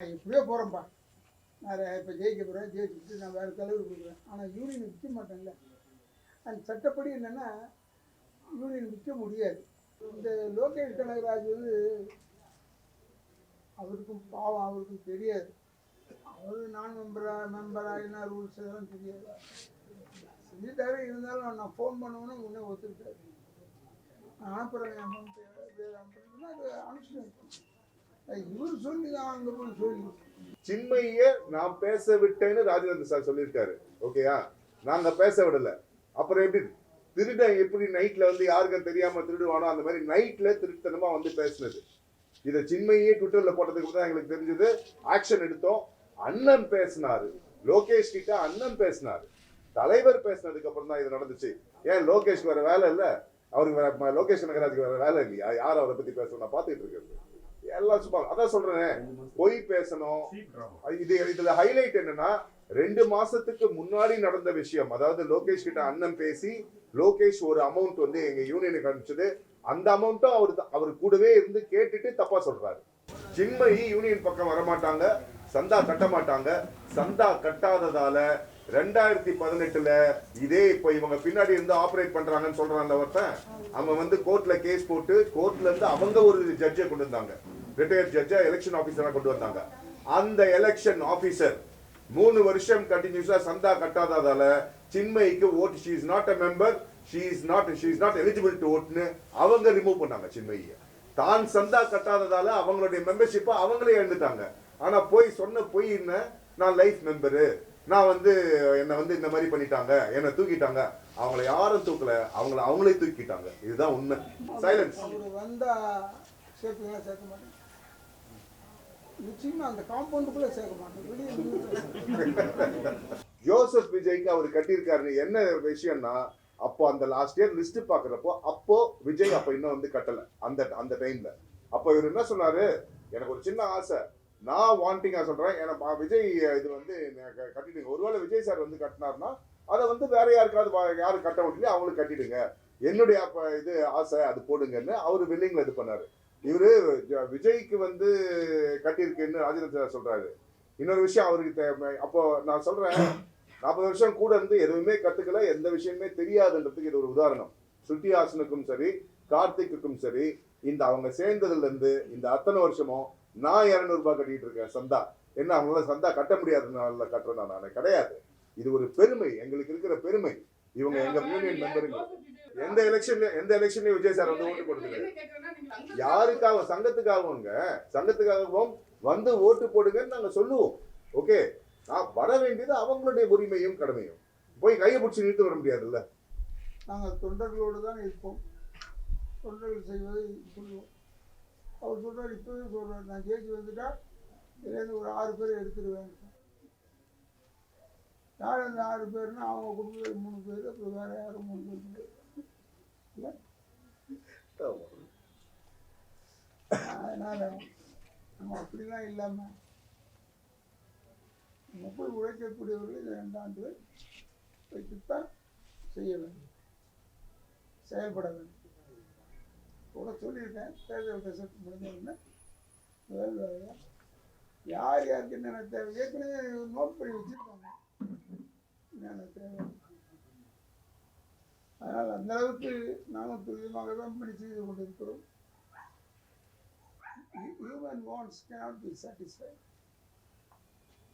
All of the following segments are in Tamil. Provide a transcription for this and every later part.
நான் எப்படியோ போகிறேன்ப்பா நான் இப்போ ஜெயிக்க போகிறேன் ஜெயிச்சுட்டு நான் வேறு தலைவர் கொடுக்குறேன். ஆனால் யூனியன் விற்க மாட்டேன்ல. அந்த சட்டப்படி என்னென்னா யூனியன் விற்க முடியாது. இந்த லோகேஷ் கனகராஜ் வந்து அவருக்கும் பாவம் அவருக்கும் தெரியாது. அவர் நான் மெம்பரா மெம்பராக என்ன ரூல்ஸ் எல்லாம் தெரியாது. செஞ்சுட்டாரு இருந்தாலும் நான் ஃபோன் பண்ணுவேன்னு உடனே ஒத்துக்கிட்டாரு. நான் அனுப்புகிறேன் அமௌண்ட் வேறு அனுப்புறேன்னா அது அனுப்பிச்சு இவர் சொல்லி தான் அங்கே போய் சொல்லி. சின்மைய நான் பேச விட்டேன்னு ராஜேந்திர சார் சொல்லியிருக்காரு. ஓகேயா நாங்க பேச விடல. அப்புறம் எப்படி? திருடன் எப்படி நைட்ல வந்து யாருக்கும் தெரியாம திருடுவானோ அந்த மாதிரி நைட்ல திருத்தனமா வந்து பேசினது. இதை சின்மையே ட்விட்டர்ல போட்டதுக்கு தான் எங்களுக்கு தெரிஞ்சது. ஆக்ஷன் எடுத்தோம். அண்ணன் பேசினாரு. லோகேஷ் கிட்ட அண்ணன் பேசினாரு. தலைவர் பேசினதுக்கு அப்புறம் தான் இது நடந்துச்சு. ஏன் லோகேஷ்க்கு வேற வேலை இல்லை? அவருக்கு வேற லோகேஷ் நகராஜுக்கு வேற வேலை இல்லையா? யார் அவரை பத்தி பேசணும்? நான் பாத்துக்கிட்டு இருக்கிறது. எல்லாம் சும்மா அதான் சொல்றேன். பொய் பேசணும். இது இதுல ஹைலைட் என்னன்னா ரெண்டு மாசத்துக்கு முன்னாடி நடந்த விஷயம். அதாவது லோகேஷ் கிட்ட அண்ணன் பேசி லோகேஷ் ஒரு அமௌண்ட் வந்து எங்க யூனியனுக்கு அனுப்பிச்சது. அந்த அமௌண்ட்டும் அவர் அவர் கூடவே இருந்து கேட்டுட்டு தப்பா சொல்றாரு. சின்மயி யூனியன் பக்கம் வரமாட்டாங்க. சந்தா கட்ட மாட்டாங்க. சந்தா கட்டாததால ரெண்டாயிரத்தி பதினெட்டுல இதே இப்ப இவங்க பின்னாடி இருந்து ஆபரேட் பண்றாங்கன்னு சொல்றாங்க ஒருத்தன். அவன் வந்து கோர்ட்ல கேஸ் போட்டு கோர்ட்ல இருந்து அவங்க ஒரு ஜட்ஜை கொண்டு வந்தாங்க. ரிட்டையர்ட் ஜட்ஜா எலெக்ஷன் ஆஃபீஸராக கொண்டு வந்தாங்க. அந்த எலெக்ஷன் ஆஃபீஸர் மூணு வருஷம் கண்டினியூஸாக சந்தா கட்டாததால சின்மயிக்கு vote she is not a member she is not she is not eligible to ஓட்னு அவங்க ரிமூவ் பண்ணாங்க சின்மயிய. தான் சந்தா கட்டாததால அவங்களுடைய மெம்பர்ஷிப்பை அவங்களே எழுந்துட்டாங்க ஆனால் போய் சொன்ன போய் என்ன? நான் லைஃப் மெம்பரு நான் வந்து என்னை வந்து இந்த மாதிரி பண்ணிட்டாங்க என்னை தூக்கிட்டாங்க. அவங்கள யாரும் தூக்கல அவங்கள அவங்களே தூக்கிட்டாங்க. இதுதான் உண்மை. சைலன்ஸ் வந்தா வந்தால் சேர்க்க மாட்டேன் நிச்சயமா அந்த காம்பவுண்டுக்குள்ளே சேர்க்க மாட்டேன். ஜோசப் விஜய்க்கு அவர் கட்டியிருக்காரு என்ன விஷயம்னா அப்போ அந்த லாஸ்ட் இயர் லிஸ்ட் பாக்குறப்போ அப்போ விஜய் அப்ப இன்னும் வந்து கட்டல. அந்த அந்த டைம்ல அப்போ இவர் என்ன சொன்னாரு? எனக்கு ஒரு சின்ன ஆசை. நான் வாண்டிங்கா சொல்றேன். ஏன்னா விஜய் இது வந்து கட்டிடுங்க. ஒருவேளை விஜய் சார் வந்து கட்டினார்னா அதை வந்து வேற யாருக்காவது யாரும் கட்ட முடியல அவங்களுக்கு கட்டிடுங்க. என்னுடைய இது ஆசை அது போடுங்கன்னு அவர் வில்லிங்ல இது பண்ணாரு. இவரு ஜ- விஜய்க்கு வந்து கட்டியிருக்குன்னு ராஜேந்திர சொல்றாரு. இன்னொரு விஷயம் அவருக்கு தேவை அப்போ நான் சொல்றேன் நாற்பது வருஷம் கூட இருந்து எதுவுமே கத்துக்கல எந்த விஷயமே தெரியாதுன்றதுக்கு இது ஒரு உதாரணம். ஸ்ருதி ஹாசனுக்கும் சரி கார்த்திக்குக்கும் சரி இந்த அவங்க சேர்ந்ததுல இருந்து இந்த அத்தனை வருஷமும் நான் இரநூறுபா கட்டிட்டு இருக்கேன் சந்தா. என்ன அவங்களால சந்தா கட்ட முடியாதுனால கட்டுறேன் நான்? கிடையாது. இது ஒரு பெருமை எங்களுக்கு இருக்கிற பெருமை. இவங்க எங்க யூனியன் மெம்பருங்க எந்த எலெக்ஷன்ல எந்த எலெக்ஷன்லயும் விஜய் சார் வந்து ஓட்டு போடுறது யாருக்காக சங்கத்துக்காகவுங்க சங்கத்துக்காகவும் வந்து ஓட்டு போடுங்கன்னு நாங்க சொல்லுவோம். ஓகே? நான் வர வேண்டியது அவங்களுடைய உரிமையும் கடமையும். போய் கையை பிடிச்சி நிறுத்த வர முடியாதுல்ல? நாங்கள் தொண்டர்களோடு தான் இருப்போம். தொண்டர்கள் செய்வதை சொல்லுவோம். அவர் சொல்றார் இப்போவே சொல்றார். நான் ஜெயிச்சு வந்துட்டா இதுலேருந்து ஒரு ஆறு பேர் எடுத்துருவேன் யார் அந்த ஆறு பேர்னா அவங்க குடும்பத்தில் மூணு பேர் அப்புறம் வேற யாரும் மூணு பேர் இல்லை அதனால் அதனால நம்ம அப்படிலாம் இல்லாமல் நமக்குள் உழைக்கக்கூடியவர்கள் இந்த ரெண்டாண்டு வைத்துத்தான் செய்ய வேண்டும். செயல்பட வேண்டும். கூட சொல்லியிருக்கேன் தேர்தல் ரிசல்ட் முடிஞ்சவுடனே. முதல் யார் யாருக்கு என்னென்ன தேவை? ஏற்கனவே நோட் பண்ணி வச்சுருக்காங்க. அதனால் அந்த அளவுக்கு நாமும் துரிதமாக தான் பணி செய்து கொண்டிருக்கிறோம். Human wants cannot be satisfy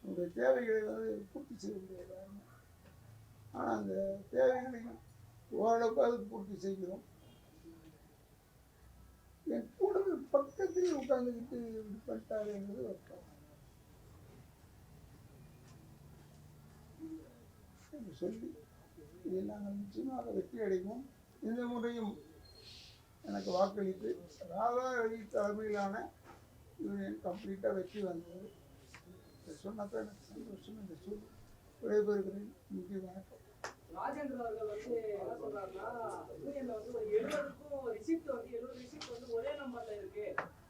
நம்முடைய தேவைகளை வந்து பூர்த்தி செய்ய முடியாது. ஆனால் அந்த தேவைகளையும் ஓரளவுக்கு பூர்த்தி செய்கிறோம். என் கூட பக்கத்தில் உட்கார்ந்துக்கிட்டு இப்படி பண்ணிட்டாரு என்பது வருத்தம் என்று சொல்லி இதில் நாங்கள் நிச்சயமாக வெற்றி அடைவோம். இந்த முறையும் எனக்கு வாக்களித்து ராதா ரவி தலைமையிலான யூனியன் கம்ப்ளீட்டாக வெற்றி வந்தது. இதை சொன்னப்ப எனக்கு சந்தோஷம் என்று சொல்லி விடைபெறுகிறேன். நன்றி வணக்கம். ராஜேந்திர அவர்கள் வந்து என்ன சொல்றாருன்னா யூனியன்ல வந்து ஒரு எழுபதுக்கும் ரிசிப்ட் வந்து எழுபது ரிசிப்ட் வந்து ஒரே நம்பர்ல இருக்கு.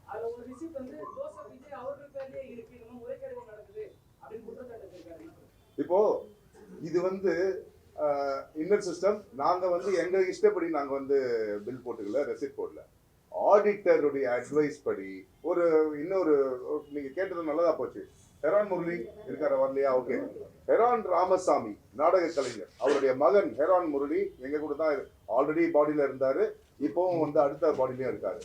அதுல ஒரு ரிசிப்ட் வந்து ஜோசப் விஜய் அவர்கள் பேர்லயே இருக்கு நம்ம முறைகேடு நடக்குது அப்படின்னு குற்றச்சாட்டு வச்சிருக்காரு. இப்போ இது வந்து இன்னர் சிஸ்டம் நாங்கள் வந்து எங்கள் இஷ்டப்படி நாங்கள் வந்து பில் போட்டுக்கல ரெசிப்ட் போடல. ஆடிட்டருடைய அட்வைஸ் படி ஒரு இன்னொரு நீங்கள் கேட்டது நல்லதா போச்சு. ஹெரான் முரளி இருக்கார வரலையா? ஓகே ஹெரான் ராமசாமி நாடக கலைஞர். அவருடைய மகன் ஹெரான் முரளி எங்க கூட தான் ஆல்ரெடி பாடியில இருந்தாரு. இப்போவும் வந்து அடுத்த பாடிலையும் இருக்காரு.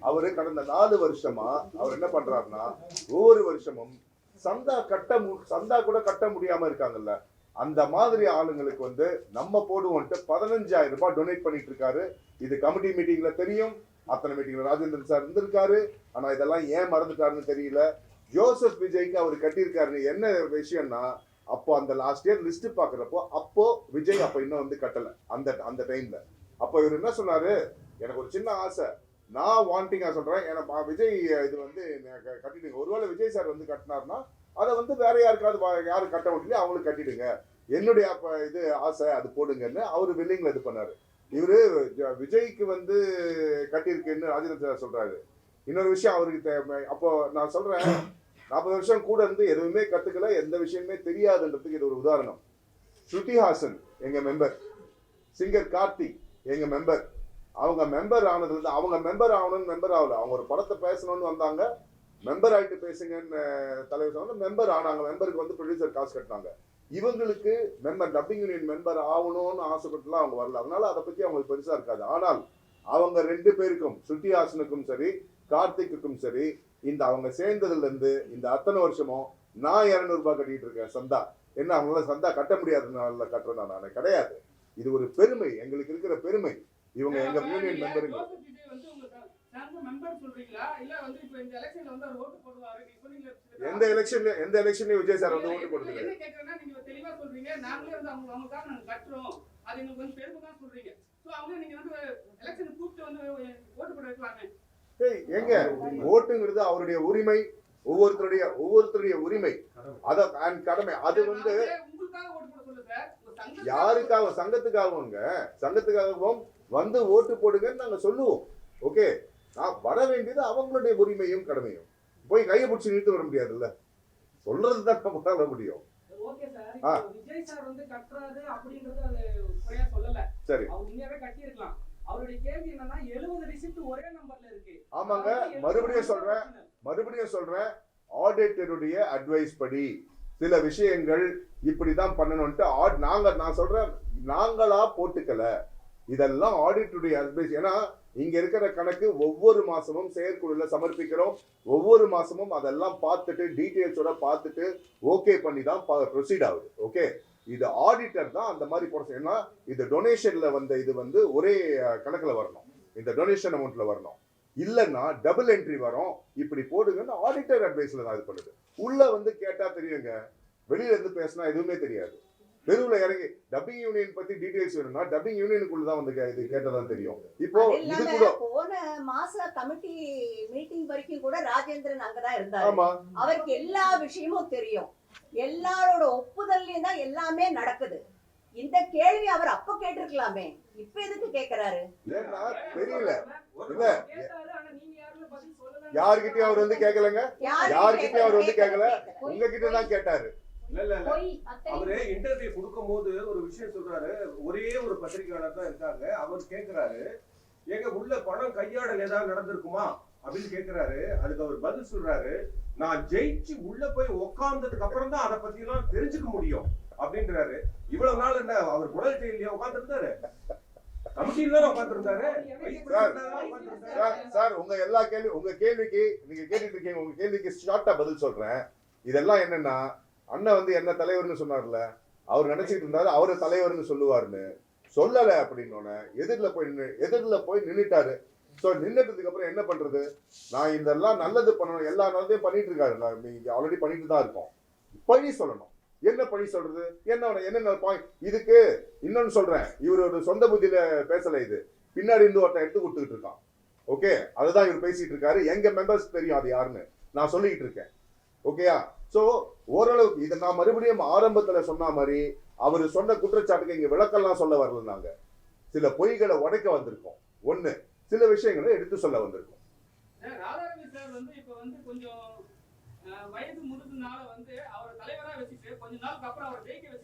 அவரு கடந்த நாலு வருஷமா அவர் என்ன பண்றாருன்னா ஒவ்வொரு வருஷமும் சந்தா கட்ட மு- சந்தா கூட கட்ட முடியாம இருக்காங்கல்ல. அந்த மாதிரி ஆளுங்களுக்கு வந்து நம்ம போடுவோம்ட்டு பதினஞ்சாயிரம் ரூபாய் டொனேட் பண்ணிட்டு இருக்காரு இது கமிட்டி மீட்டிங்ல தெரியும். அத்தனை மீட்டிங்ல ராஜேந்திரன் சார் இருந்திருக்காரு. ஆனா இதெல்லாம் ஏன் மறந்துட்டாருன்னு தெரியல. ஜோசப் விஜய்க்கு அவர் கட்டியிருக்காரு. என்ன விஷயம்னா அப்போ அந்த லாஸ்ட் இயர் லிஸ்ட் பாக்குறப்போ அப்போ விஜய் அப்ப இன்னும் வந்து கட்டல. அந்த அந்த டைம்ல அப்போ இவர் என்ன சொன்னாரு? எனக்கு ஒரு சின்ன ஆசை. நான் வாண்டிங்கா சொல்றேன். ஏன்னா விஜய் இது வந்து எனக்கு ஒருவேளை விஜய் சார் வந்து கட்டினார்னா அதை வந்து வேற யாருக்காவது வா- கட்ட முடியல அவங்களுக்கு கட்டிடுங்க. என்னுடைய அப்போ இது ஆசை அது போடுங்கன்னு அவர் வில்லிங்ல இது பண்ணாரு. இவரு ஜ- விஜய்க்கு வந்து கட்டியிருக்குன்னு ராஜேந்திர சார் சொல்றாரு. இன்னொரு விஷயம் அவருக்கு அப்போ நான் சொல்றேன் நாற்பது வருஷம் கூட இருந்து எதுவுமே கத்துக்கல எந்த விஷயமே தெரியாதுன்றதுக்கு இது ஒரு உதாரணம். ஸ்ருதி ஹாசன் எங்க மெம்பர் சிங்கர் கார்த்திக் எங்க மெம்பர் அவங்க மெம்பர் ஆனது அவங்க மெம்பர் ஆகணும்னு மெம்பர் ஆகல. அவங்க ஒரு படத்தை பேசணும்னு வந்தாங்க. மெம்பர் ஆயிட்டு பேசுங்கன்னு தலைவர் சொன்னாங்க மெம்பர் ஆனாங்க மெம்பருக்கு வந்து ப்ரொடியூசர் காசு கட்டினாங்க இவங்களுக்கு மெம்பர் டப்பிங் யூனியன் மெம்பர் ஆகணும்னு ஆசைப்பட்டுலாம் அவங்க வரல அதனால அதை பற்றி அவங்களுக்கு பெருசாக இருக்காது ஆனால் அவங்க ரெண்டு பேருக்கும் ஸ்ருதி ஹாசனுக்கும் சரி கார்த்திக்குக்கும் சரி இந்த அவங்க சேர்ந்ததுல இருந்து இந்த அத்தனை வருஷமும் நான் இரநூறுபா கட்டிட்டு இருக்கேன் சந்தா என்ன அவங்களால சந்தா கட்ட முடியாதனால கட்டுறேன் நான் கிடையாது இது ஒரு பெருமை எங்களுக்கு இருக்கிற பெருமை இவங்க எங்க யூனியன் மெம்பருங்க எந்த எலெக்ஷன்ல எந்த எலெக்ஷன்லயும் விஜய் சார் வந்து ஓட்டு போடுறது? என்ன கேக்குறேன்னா நீங்க தெளிவா சொல்றீங்க. நாங்களே வந்து அவங்க அவங்களுக்காக நாங்க கட்டுறோம். அது எங்களுக்கு வந்து பெருமை தான் சொல்றீங்க. சோ அவங்க நீங்க வந்து எலெக்ஷன் கூப்பிட்டு வந்து ஓட்டு போட வைக்கலாமே ஏய், எங்க? ஓட்டுங்கிறது அவருடைய உரிமை ஒவ்வொருத்தருடைய ஒவ்வொருத்தருடைய உரிமை. அத கடமை. அது வந்து யாருக்காக சங்கத்துக்காகவுங்க சங்கத்துக்காகவும் வந்து ஓட்டு போடுங்கன்னு நாங்க சொல்லுவோம். ஓகே நான் வர வேண்டியது அவங்களுடைய உரிமையும் கடமையும். போய் கையை பிடிச்சி இழுத்து வர முடியாதுல்ல? சொல்றது தான் நம்ம வர முடியும் சார் ஆமாங்க. மறுபடியும் 70 சொல்றேன். மறுபடியும் சொல்றேன். ஆடிட்டருடைய அட்வைஸ் படி சில விஷயங்கள் இப்படிதான் பண்ணணும்ட்டு ஆட் நாங்க நான் சொல்றேன். நாங்களா போட்டுக்கல. இதெல்லாம் ஆடிட்டுடைய அட்வைஸ் ஏன்னா இங்க இருக்கிற கணக்கு ஒவ்வொரு மாசமும் செயற்குழுல சமர்ப்பிக்கிறோம். ஒவ்வொரு மாசமும் அதெல்லாம் பார்த்துட்டு டீட்டெயில்ஸோட பார்த்துட்டு ஓகே பண்ணி தான் ப்ரொசீட் ஆகுது. ஓகே இது ஆடிட்டர் தான் அந்த மாதிரி போட ஏன்னா இது டொனேஷன்ல வந்த இது வந்து ஒரே கணக்குல வரணும். இந்த டொனேஷன் அமௌண்ட்ல வரணும். இல்லைன்னா டபுள் என்ட்ரி வரும். இப்படி போடுங்கன்னு ஆடிட்டர் அட்வைஸ்ல தான் இது பண்ணுது. உள்ள வந்து கேட்டா தெரியுங்க. வெளியில இருந்து பேசினா எதுவுமே தெரியாது. தெருவுல இறங்கி டப்பிங் யூனியன் பத்தி டீடைல்ஸ் வேணும்னா டப்பிங் யூனியனுக்குள்ள தான் வந்து இது கேட்டதான் தெரியும். இப்போ இது கூட போன மாச கமிட்டி மீட்டிங் வரைக்கும் கூட ராஜேந்திரன் அங்கதான் இருந்தாரு. ஆமா. அவருக்கு எல்லா விஷயமும் தெரியும். எல்லாரோட ஒப்புதல்லையும் தான் எல்லாமே நடக்குது. இந்த கேள்வி அவர் அப்ப கேட்டிருக்கலாமே. இப்ப எதுக்கு கேக்குறாரு? தெரியல. இல்ல யார்கிட்டயும் அவர் வந்து கேட்கலங்க யாரு யார்கிட்டயும் அவர் வந்து கேட்கல. உங்ககிட்ட தான் கேட்டாரு. அவரு இன்டர்வியூ கொடுக்கும் போது ஒரு விஷயம் சொல்றாரு. ஒரே ஒரு பத்திரிகையாளர் தான் இருக்காங்க. அவர் கேக்குறாரு. ஏங்க உள்ள பணம் கையாடல் ஏதாவது நடந்திருக்குமா? அப்படின்னு கேக்குறாரு. அதுக்கு அவர் பதில் சொல்றாரு. நான் ஜெயிச்சு உள்ள போய் உக்காந்ததுக்கு அப்புறம் தான் அதை பத்தி எல்லாம் தெரிஞ்சுக்க முடியும். அப்படின்றாரு. இவ்வளவு நாள் என்ன அவர் குடல் செயலியா உட்கார்ந்து இருந்தாரு கமிட்டியில தான் உட்கார்ந்து இருந்தாரு சார் சார் உங்க எல்லா கேள்வி உங்க கேள்விக்கு நீங்க கேட்டுட்டு இருக்கீங்க உங்க கேள்விக்கு ஷார்ட்டா பதில் சொல்றேன். இதெல்லாம் என்னன்னா அண்ணன் வந்து என்ன தலைவர்னு சொன்னார்ல? அவர் நினைச்சிட்டு இருந்தாரு அவரை தலைவர்னு சொல்லுவாருன்னு. சொல்லலை அப்படின்னோடனே எதிரில் போய் எதிரில் போய் நின்றுட்டாரு ஸோ நின்றுட்டதுக்கு அப்புறம் என்ன பண்ணுறது நான் இதெல்லாம் நல்லது பண்ணணும் எல்லா நல்லதையும் பண்ணிட்டு இருக்காரு. நான் ஆல்ரெடி பண்ணிட்டு தான் இருக்கோம். பழி சொல்லணும். என்ன பழி சொல்றது? என்ன என்ன பாயிண்ட் இதுக்கு இன்னொன்னு சொல்றேன். இவர் ஒரு சொந்த புத்தியில பேசல இது. பின்னாடி இருந்து ஒருத்தன் எடுத்து கொடுத்துக்கிட்டு இருக்கான். ஓகே அதுதான் இவர் பேசிட்டு இருக்காரு. எங்க மெம்பர்ஸ் தெரியும் அது யாருன்னு. நான் சொல்லிக்கிட்டு இருக்கேன். ஓகேயா ஸோ ஓரளவுக்கு இதை நான் மறுபடியும் ஆரம்பத்தில் சொன்ன மாதிரி அவர் சொன்ன குற்றச்சாட்டுக்கு இங்கே விளக்கெல்லாம் சொல்ல வரல நாங்கள் சில பொய்களை உடைக்க வந்திருக்கோம். ஒன்று சில விஷயங்களை எடுத்து சொல்ல வந்திருக்கோம். கொஞ்சம் வயது முழுதுனால வந்து அவர் தலைவராக வச்சுட்டு கொஞ்ச நாளுக்கு அப்புறம் அவர் ஜெயிக்க வச்சு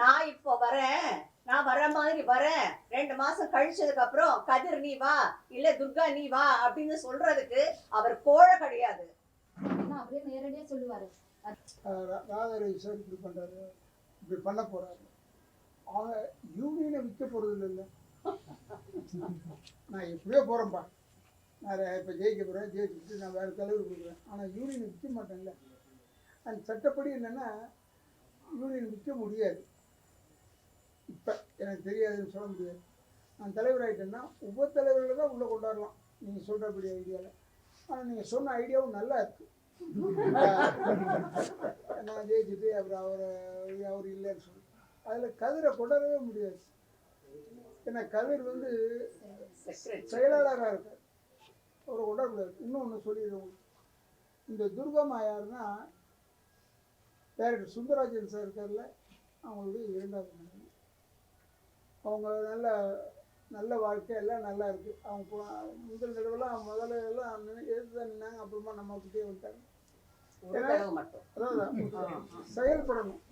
நான் இப்போ வரேன். நான் வர மாதிரி வரேன். ரெண்டு மாசம் கழிச்சதுக்கு அப்புறம் கதிர் நீ வா இல்ல துர்கா நீ வா அப்படின்னு சொல்றதுக்கு அவர் கோழ கிடையாது. அப்படியே நேரடியா சொல்லுவாரு. ராதாரேஸ்வர் இப்படி பண்றாரு. இப்படி பண்ண போறாரு. அவங்க யூனியனை விற்க போறது இல்லைல்ல நான் எப்படியோ போறேன்ப்பா நான் இப்போ ஜெயிக்க போகிறேன் ஜெயிச்சுட்டு நான் வேறு தலைவர் கொடுக்குறேன். ஆனால் யூனியன் விற்க மாட்டேன்ல. அந்த சட்டப்படி என்னென்னா யூனியன் விற்க முடியாது. இப்போ எனக்கு தெரியாதுன்னு சொல்ல முடியாது நான் தலைவராகிட்டேன்னா ஒவ்வொரு தலைவர்களை தான் உள்ளே கொண்டாடலாம். நீங்கள் சொல்கிறபடி ஐடியாவில் ஆனால் நீங்கள் சொன்ன ஐடியாவும் நல்லா இருக்குது நான் ஜெயிச்சுட்டு அப்புறம் அவரை அவர் இல்லைன்னு சொல்லி அதில் கதிரை கொண்டாடவே முடியாது. ஏன்னா கதிர் வந்து செயலாளராக இருக்கார். அவரை கொண்டாடக்கூடாது. இன்னொன்று சொல்லிடுவோம் இந்த துர்கம்மா யாருன்னா டேரக்டர் சுந்தரராஜன் சார் இருக்கார்ல அவங்களுக்கு இரண்டாவது அவங்க நல்ல நல்ல வாழ்க்கை எல்லாம் நல்லா இருக்குது அவங்க முதல் தடவைலாம் முதல்ல எல்லாம் எடுத்து தான் நின்னாங்க அப்புறமா நம்ம கிட்டே விட்டாங்க செயல்படணும்.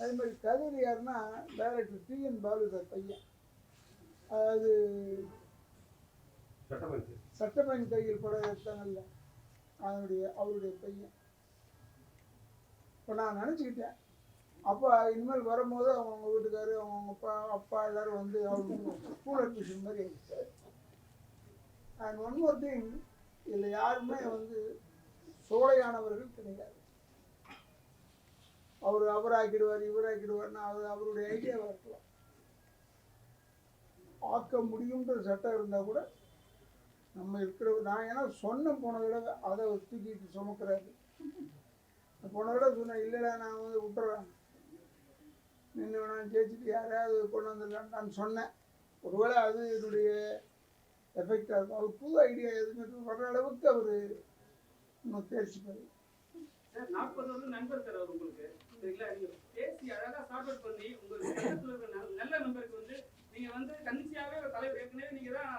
அதே மாதிரி கதிர் யாருன்னா director T N Balu sir பையன் அதாவது சட்டமன்ற கையில் படம் எடுத்தாங்கல்ல அதனுடைய அவருடைய பையன். இப்போ நான் நினச்சிக்கிட்டேன். அப்போ இனிமேல் வரும்போது அவங்க வீட்டுக்காரு அவங்க அப்பா அப்பா எல்லாரும் வந்து அவங்களுக்கு ஸ்கூல் அட்மிஷன் மாதிரி அண்ட் ஒன் மோர் திங் இதில் யாருமே வந்து சோலையானவர்கள் கிடையாது. அவர் அவர் ஆக்கிடுவார் அவராக்கிடுவார் இவராக்கிடுவார்னா அது அவருடைய ஐடியாவாக இருக்கலாம். ஆக்க முடியுன்ற சட்டம் இருந்தால் கூட நம்ம இருக்கிற நான் ஏன்னா சொன்ன போன தடவை அதை தூக்கிட்டு சுமக்கிறாரு. போன தடவை சொன்னேன் இல்லைடா நான் வந்து விட்டுறேன். நின்று வேணாம் ஜெயிச்சுட்டு யாரையாவது கொண்டு வந்துடலான்னு நான் சொன்னேன். ஒருவேளை அது என்னுடைய எஃபெக்டாக இருக்கும். அவர் புது ஐடியா எதுவுமே வர்ற அளவுக்கு அவர் இன்னும் தேர்ச்சி பெறு நாற்பது வந்து நண்பர் சார் அவர் உங்களுக்கு. சரிங்களா? பேசி அழகாக சார்ட் அவுட் பண்ணி உங்களுக்கு நல்ல நண்பருக்கு வந்து நீங்கள் வந்து கன்சியாகவே ஒரு நீங்கள் தான்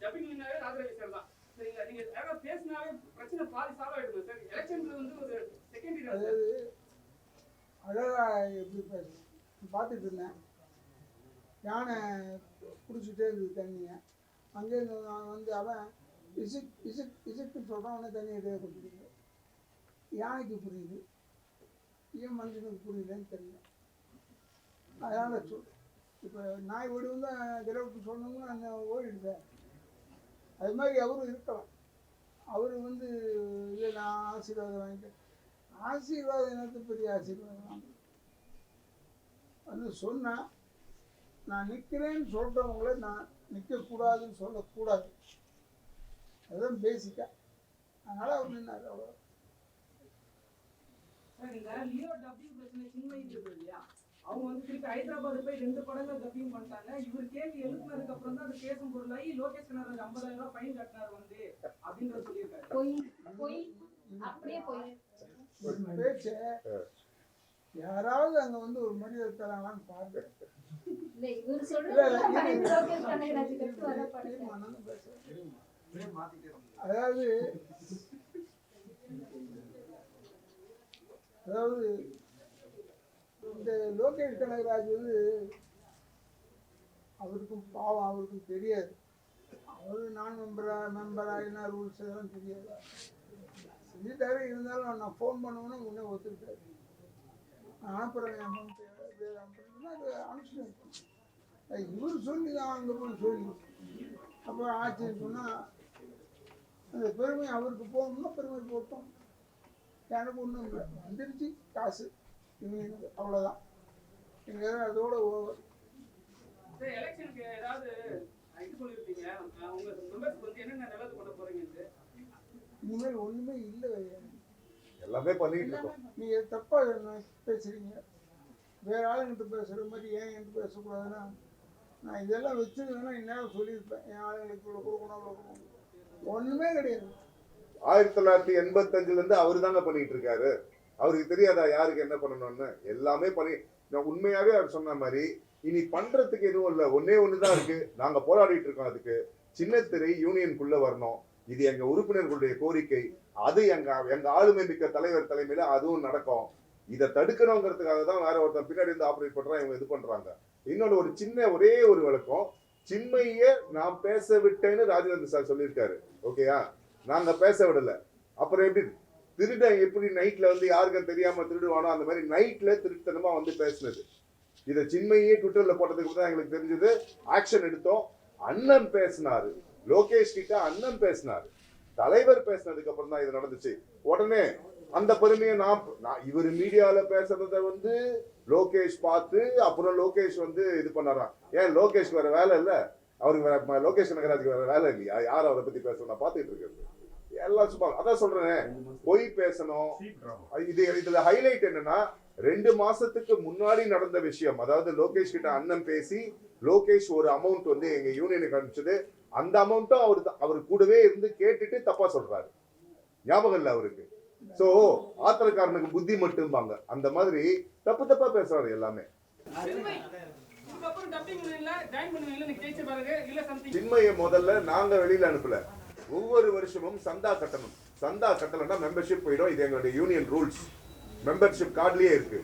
ஜப்பிங்னாவே ராஜராஜ சார் தான். சரிங்களா? நீங்கள் அழகாக பேசினாவே பிரச்சனை பாதி சால்வ் ஆகிடுமா சார்? எலெக்ஷனில் வந்து ஒரு செகண்டரி அதாவது அழகாக எப்படி பேசணும் பார்த்துட்டு இருந்தேன் யானை குடிச்சிட்டே இருந்தது தண்ணியை. அங்கே அங்கேருந்து நான் வந்து அவன் இசுக் இசுக் இசுக்குன்னு சொல்கிறான் உடனே தண்ணி கொடுத்துருக்கு யானைக்கு புரியுது. ஏன் மனுஷனுக்கு புரியுதுன்னு தெரியல. அதனால் சொல் இப்போ நாய் ஓடி வந்து திரவுக்கு சொன்னோம்னா அந்த ஓடிடுது. அது மாதிரி அவரும் இருக்கலாம். அவர் வந்து இல்லை நான் ஆசீர்வாதம் வாங்கிட்டேன். ஆசீர்வாதம் எனக்கு பெரிய ஆசீர்வாதம்? வாங்கிட்டேன் வந்து சொன்னால் நான் நிற்கிறேன்னு சொல்கிறவங்கள நான் நிற்கக்கூடாதுன்னு சொல்லக்கூடாது. அதுதான் பேசிக்காக அதனால் அவர் நின்னார் அவ்வளோ லியோ டப்பிங் பிரச்சனை சின்மை இருக்குது இல்லையா? அவங்க வந்து திருப்பி ஹைதராபாத் போய் ரெண்டு படங்கள் டப்பிங் பண்ணிட்டாங்க. இவர் கேள்வி எழுப்புனதுக்கு தான் அது பேசும் பொருளாகி லோகேஷ் கனராஜ் ஐம்பதாயிரம் ரூபாய் கட்டினார் வந்து அப்படின்றத சொல்லியிருக்காரு. போய் போய் அப்படியே போய். பேச்சு யாராவது அங்க வந்து ஒரு மரியாதை தராங்களான்னு பாருங்க. அதாவது அதாவது இந்த லோகேஷ் கனகராஜ் வந்து அவருக்கும் பாவம் அவருக்கும் தெரியாது. அவர் நான் மெம்பரா மெம்பரா என்ன ரூல்ஸ் எல்லாம் தெரியாது. செஞ்சுட்டாரு இருந்தாலும் நான் ஃபோன் பண்ணுவேன்னா உடனே ஒத்துக்கிட்டாரு. ஆனப்பிரயாமம் அது அனுஷ்டானம் இவர் சொல்லி தான் அந்த பொண்ணு சொல்லி. அப்போ ஆச்சரியம் சொன்னால் அந்த பெருமை அவருக்கு போகணும்னா பெருமை போட்டோம். எனக்கு ஒன்றும் இல்லை. வந்துருச்சு காசு. இவங்க அவ்வளோதான் எங்கள் அதோட ஓவர் எலெக்ஷனுக்கு ஏதாவது இனிமேல் ஒன்றுமே இல்லை. எல்லாமே பண்ணிட்டு இருக்கோம். நீங்கள் தப்பாக பேசுகிறீங்க வேறு ஆளுங்கிட்ட பேசுகிற மாதிரி ஏன் என்கிட்ட பேசக்கூடாதுன்னா நான் இதெல்லாம் வச்சிருந்தேன்னா இந்நேரம் சொல்லியிருப்பேன். என் ஆளுங்களுக்கு இவ்வளோ கொடுக்கணும் அவ்வளோ கொடுக்கணும். ஒண்ணுமே கிடையாது. ஆயிரத்தி தொள்ளாயிரத்தி எண்பத்தஞ்சிலேருந்து அவர் அவரு தாங்க பண்ணிட்டு இருக்காரு. அவருக்கு தெரியாதா யாருக்கு என்ன பண்ணணும்னு? எல்லாமே பண்ணி நான் உண்மையாகவே அவர் சொன்ன மாதிரி இனி பண்ணுறதுக்கு எதுவும் இல்லை. ஒன்றே ஒன்று தான் இருக்குது நாங்கள் போராடிட்டு இருக்கோம் அதுக்கு. சின்ன திரை யூனியனுக்குள்ள வரணும். இது எங்க உறுப்பினர்களுடைய கோரிக்கை. அது எங்க எங்க ஆளுமை மிக்க தலைவர் தலைமையில அதுவும் நடக்கும். இதை தடுக்கணுங்கிறதுக்காக தான் வேற ஒருத்தன் பின்னாடி இருந்து ஆப்ரேட் பண்றான் இவங்க இது பண்றாங்க. இன்னொன்று ஒரு சின்ன ஒரே ஒரு விளக்கம். சின்மைய நான் பேச விட்டேன்னு ராஜேந்திர சார் சொல்லியிருக்காரு. ஓகேயா நாங்க பேச விடல. அப்புறம் எப்படி? திருடன் எப்படி நைட்ல வந்து யாருக்கும் தெரியாம திருடுவானோ அந்த மாதிரி நைட்ல திருட்டுத்தனமா வந்து பேசினது. இதை சின்மையே ட்விட்டர்ல போட்டதுக்கு தான் எங்களுக்கு தெரிஞ்சது. ஆக்ஷன் எடுத்தோம். அண்ணன் பேசினாரு. லோகேஷ் கிட்ட அண்ணன் பேசினாரு. தலைவர் பேசினதுக்கு அப்புறம் தான் இது நடந்துச்சு. உடனே அந்த பெருமையை நான் நான் இவர் மீடியால பேசுறத வந்து லோகேஷ் பார்த்து அப்புறம் லோகேஷ் வந்து இது பண்ணாராம் ஏன் லோகேஷ் வேற வேலை இல்ல? அவருக்கு வேற லோகேஷ் நகராஜுக்கு வேற வேலை இல்லையா? யார் அவரை பத்தி பேசணும்? நான் பார்த்துட்டு இருக்கிறது. எல்லாம் சும்மா அதான் சொல்றேன். பொய் பேசணும். இது இதுல ஹைலைட் என்னன்னா ரெண்டு மாசத்துக்கு முன்னாடி நடந்த விஷயம். அதாவது லோகேஷ் கிட்ட அண்ணன் பேசி லோகேஷ் ஒரு அமௌண்ட் வந்து எங்க யூனியனுக்கு அனுப்பிச்சது. அந்த அமௌண்ட்டும் அவர் அவர் கூடவே இருந்து கேட்டுட்டு தப்பா சொல்றாரு. ஞாபகம் இல்ல அவருக்கு. சோ ஆத்திரக்காரனுக்கு புத்தி மட்டும்பாங்க. அந்த மாதிரி தப்பு தப்பா பேசுறாரு எல்லாமே. சின்மையை முதல்ல நாங்க வெளியில அனுப்பல. ஒவ்வொரு வருஷமும் சந்தா கட்டணும். சந்தா கட்டலைன்னா மெம்பர்ஷிப் போயிடும். இது எங்களுடைய யூனியன் ரூல்ஸ் மெம்பர்ஷிப் கார்டுலயே இருக்கு.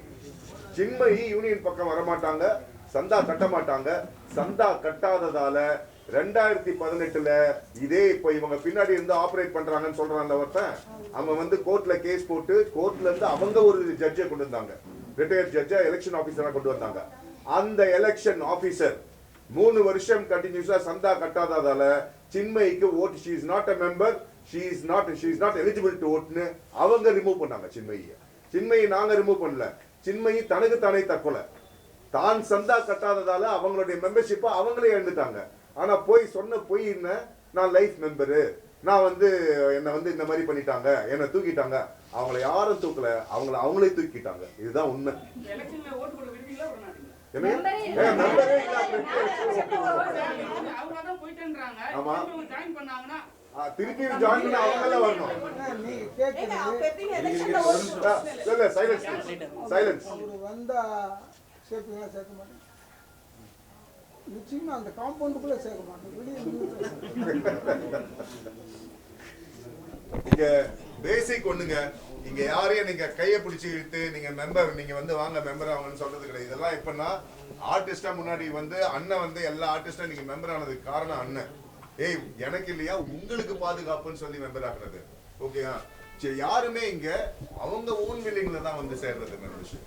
சின்மயி யூனியன் பக்கம் வரமாட்டாங்க. சந்தா கட்ட மாட்டாங்க சந்தா கட்டாததால ரெண்டாயிரத்தி பதினெட்டுல இதே இப்போ இவங்க பின்னாடி இருந்து ஆப்ரேட் பண்றாங்கன்னு சொல்றான்ல ஒருத்தன் அவன் வந்து கோர்ட்ல கேஸ் போட்டு கோர்ட்ல இருந்து அவங்க ஒரு ஜட்ஜை கொண்டு வந்தாங்க. ரிட்டையர்ட் ஜட்ஜா எலெக்ஷன் ஆபீசரா கொண்டு வந்தாங்க. அந்த எலெக்ஷன் ஆபீசர் மூணு வருஷம் கண்டினியூஸா சந்தா கட்டாததால சின்மயிக்கு vote she is not a member she is not she is not eligible to ஓட்னு அவங்க ரிமூவ் பண்ணாங்க சின்மயியை. சின்மயி நாங்க ரிமூவ் பண்ணல. சின்மயி தனக்கு தானே தற்கொலை. தான் சந்தா கட்டாததால அவங்களுடைய மெம்பர்ஷிப்பை அவங்களே எழுந்துட்டாங்க ஆனா போய் சொன்ன பொய் என்ன? நான் லைஃப் மெம்பரு நான் வந்து என்னை வந்து இந்த மாதிரி பண்ணிட்டாங்க. என்னை தூக்கிட்டாங்க. அவங்கள யாரும் தூக்கல. அவங்கள அவங்களே தூக்கிட்டாங்க. இதுதான் உண்மை. ஆமா. திருப்பி ஜாயின் பண்ண அவங்கள வரணும். சைலன்ஸ் சைலன்ஸ் வந்தா சேர்ப்பீங்களா சேர்க்க மாட்டேன் நிச்சயமா அந்த காம்பவுண்டுக்குள்ள சேர்க்க மாட்டோம். வெளியே இங்க பேசிக் ஒண்ணுங்க. இங்க யாரையும் நீங்க கையை பிடிச்சி இழுத்து நீங்க மெம்பர் நீங்க வந்து வாங்க மெம்பர் ஆகணும்னு சொல்றது கிடையாது. இதெல்லாம் எப்படின்னா ஆர்டிஸ்டா முன்னாடி வந்து அண்ணன் வந்து எல்லா ஆர்டிஸ்டா நீங்க மெம்பர் ஆனதுக்கு காரணம் அண்ணன். ஏய் எனக்கு இல்லையா? உங்களுக்கு பாதுகாப்புன்னு சொல்லி மெம்பர் ஆகிறது ஓகேயா சரி யாருமே இங்க அவங்க ஓன் வில்லிங்ல தான் வந்து சேர்றது விஷயம்